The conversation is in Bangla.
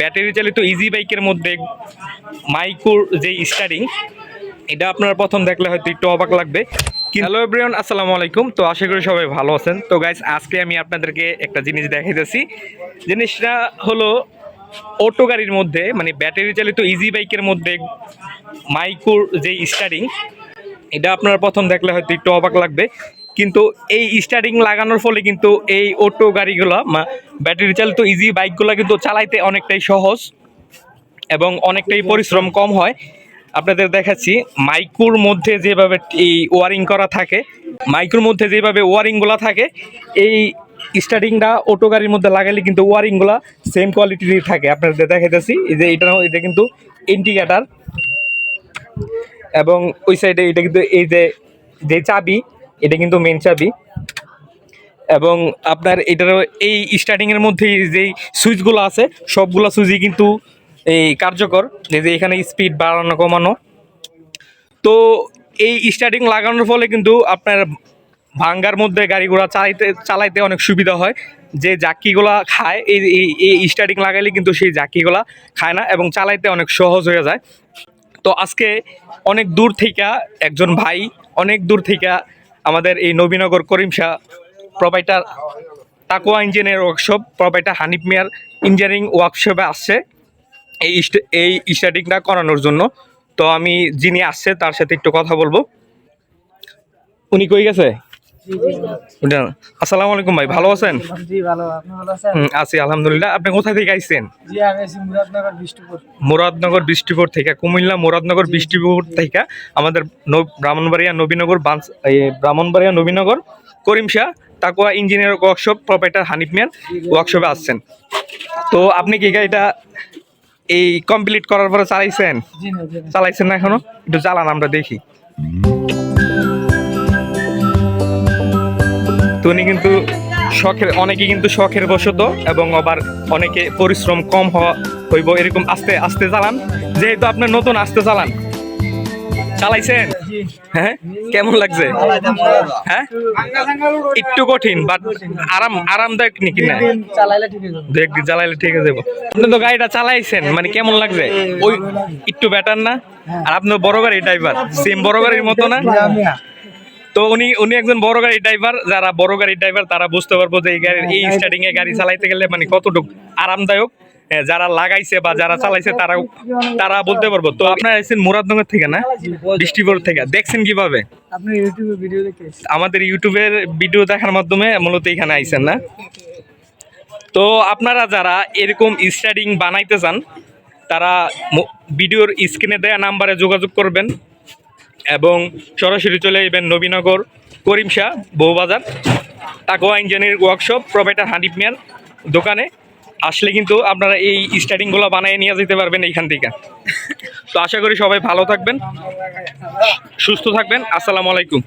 ব্যাটারি চালিত ইজি বাইকের মধ্যে মাইকুর যে স্টারিং এটা আপনারা প্রথম দেখলে হয়তো একটু অবাক লাগবে। হ্যালো এভরিওয়ান আসসালামু আলাইকুম। তো আশা করি সবাই ভালো আছেন। তো গাইস আজকে আমি আপনাদেরকে একটা জিনিস দেখাইতেছি। জিনিসটা হলো অটো গাড়ির মধ্যে মানে ব্যাটারি চালিত ইজি বাইকের মধ্যে মাইকুর যে স্টারিং এটা আপনারা প্রথম দেখলে হয়তো একটু অবাক লাগবে। কিন্তু এই স্টার্টিং লাগানোর ফলে কিন্তু এই অটো গাড়িগুলো ব্যাটারি চালিত ইজি বাইকগুলো কিন্তু চালাইতে অনেকটাই সহজ এবং অনেকটাই পরিশ্রম কম হয়। আপনাদের দেখাচ্ছি, মাইকুর মধ্যে যেভাবে এই ওয়ারিং করা থাকে, মাইকুর মধ্যে যেভাবে ওয়ারিংগুলো থাকে, এই স্টার্টিংটা অটো গাড়ির মধ্যে লাগালে কিন্তু ওয়ারিংগুলো সেম কোয়ালিটির থাকে। আপনাদের দেখাইতেছি, এই যে এটা এটা কিন্তু ইন্ডিকেটার এবং ওই সাইডে এটা কিন্তু এই যে যে চাবি এটা কিন্তু মেন চাবি। এবং আপনার এটার এই স্টার্টিংয়ের মধ্যে যেই সুইচগুলো আছে, সবগুলো সুইচই কিন্তু এই কার্যকর। যে এখানে স্পিড বাড়ানো, কমানো। তো এই স্টার্টিং লাগানোর ফলে কিন্তু আপনার ভাঙ্গার মধ্যে গাড়িগুলো চালাইতে চালাইতে অনেক সুবিধা হয়। যে জাকিগুলা খায়, এই- এই স্টার্টিং লাগাইলে কিন্তু সেই জাকিগুলা খায় না এবং চালাইতে অনেক সহজ হয়ে যায়। তো আজকে অনেক দূর থেকে একজন ভাই, অনেক দূর থেকে আমাদের এই নবীনগর করিম শাহ প্রবাইটার তাকুয়া ইঞ্জিনিয়ার ওয়ার্কশপ প্রবাইটার হানিফ মিয়ার ইঞ্জিনিয়ারিং ওয়ার্কশপে আসছে এই এই স্টার্টিংটা করানোর জন্য তো আমি যিনি আসছে তার সাথে একটু কথা বলব উনি কই গেছে। আসসালামু আলাইকুম ভাই ভালো আছেন? জি ভালো আপনি ভালো আছেন? আছি আলহামদুলিল্লাহ। আপনি কোথা থেকে আইছেন? জি আমি আছি মুরাদনগর বিষ্ণুপুর। মুরাদনগর বৃষ্টিপুর থেকে কুমিল্লা মুরাদনগর বৃষ্টিপুর থেকে আমাদের Brahmanbaria Nabinagar Brahmanbaria Nabinagar Karim Shah Taqwa engineer workshop proprietor Hanif মিয়ার ওয়ার্কশপে আসছেন। তো আপনি কি গাড়িটা এই কমপ্লিট করার পরে চালাইছেন? না চালাইছেন না এখনও? একটু চালান আমরা দেখি। উনি কিন্তু শখের অনেকে কিন্তু শখের বশত এবং আবার অনেকে পরিশ্রম কম হওয়া হইব এরকম আস্তে আস্তে চালান। যেহেতু আপনার নতুন আস্তে চালান। চালাইছেন? হ্যাঁ? কেমন লাগছে? হ্যাঁ? একটু কঠিন বাট আরাম আরামদায়ক নাকি না? চালাইলে ঠিক দেখ জ্বালাইলে ঠিক আছে যাব। আপনি তো গাড়িটা চালাইছেন মানে কেমন লাগছে? ওই একটু বেটার না? আর আপনার বড় গাড়ি ড্রাইভার সেম বড় গাড়ির মতো না? তো উনি উনি একজন বড় গাড়ির ড্রাইভার যারা বড় গাড়ির ড্রাইভার তারা বুঝতে পারব যে এই গাড়ির এই স্টার্টিং এ গাড়ি চালাইতে গেলে মানে কতটুকু আরামদায়ক হ্যাঁ, যারা লাগাইছে বা যারা চালাইছে তারা তারা বলতে পারব। তো আপনারা এসেছেন মুরাদনগর থেকে না? বৃষ্টিপুর থেকে। দেখছেন কীভাবে? আপনি ইউটিউবে ভিডিও দেখে আমাদের ইউটিউবের ভিডিও দেখার মাধ্যমে মূলত এখানে আইছেন না? তো আপনারা যারা এরকম স্টাডিং বানাইতে চান তারা ভিডিওর স্ক্রিনে দেয়া নাম্বারে যোগাযোগ করবেন। এবং সরাসরি চলে আসবেন নবীনগর, করিম শাহ, বউবাজার তাকোয়া ইঞ্জিনিয়ারিং ওয়ার্কশপ, প্রোভাইডার হানিফ মিয়ার দোকানে। আসলে কিন্তু আপনারা এই স্টার্টিংগুলো বানিয়ে নিয়ে যেতে পারবেন এইখান থেকে। তো আশা করি সবাই ভালো থাকবেন, সুস্থ থাকবেন। আসসালামু আলাইকুম।